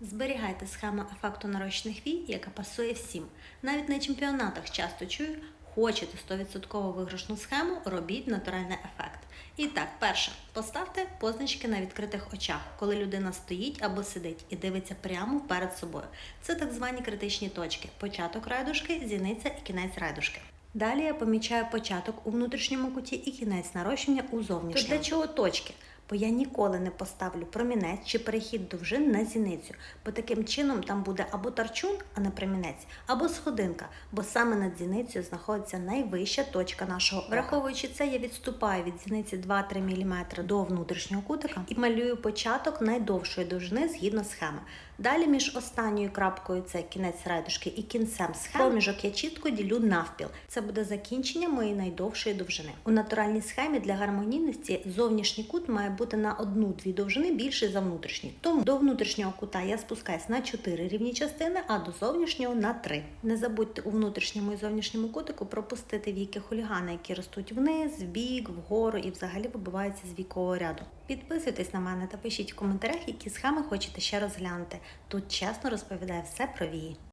Зберігайте схему ефекту нарощених вій, яка пасує всім. Навіть на чемпіонатах часто чую, хочете 100% виграшну схему, робіть натуральний ефект. І так, перше, поставте позначки на відкритих очах, коли людина стоїть або сидить і дивиться прямо перед собою. Це так звані критичні точки: початок райдушки, зіниця і кінець райдушки. Далі я помічаю початок у внутрішньому куті і кінець нарощення у зовнішньому. То для чого точки? Бо я ніколи не поставлю промінець чи перехід довжин на зіницю, бо таким чином там буде або тарчун, а не промінець, або сходинка, бо саме над зіницею знаходиться найвища точка нашого. ока. Враховуючи це, я відступаю від зіниці 2-3 мм до внутрішнього кутика і малюю початок найдовшої довжини згідно схеми. Далі між останньою крапкою це кінець райдушки і кінцем схеми проміжок я чітко ділю навпіл. Це буде закінчення моєї найдовшої довжини. У натуральній схемі для гармонійності зовнішній кут має бути на одну-дві довжини більший за внутрішній. Тому до внутрішнього кута я спускаюсь на 4 рівні частини, а до зовнішнього на 3. Не забудьте у внутрішньому і зовнішньому кутику пропустити віки хулігани, які ростуть вниз, вбік, вгору і взагалі вибиваються з вікового ряду. Підписуйтесь на мене та пишіть в коментарях, які схеми хочете ще розглянути. Тут чесно розповідаю все про вії.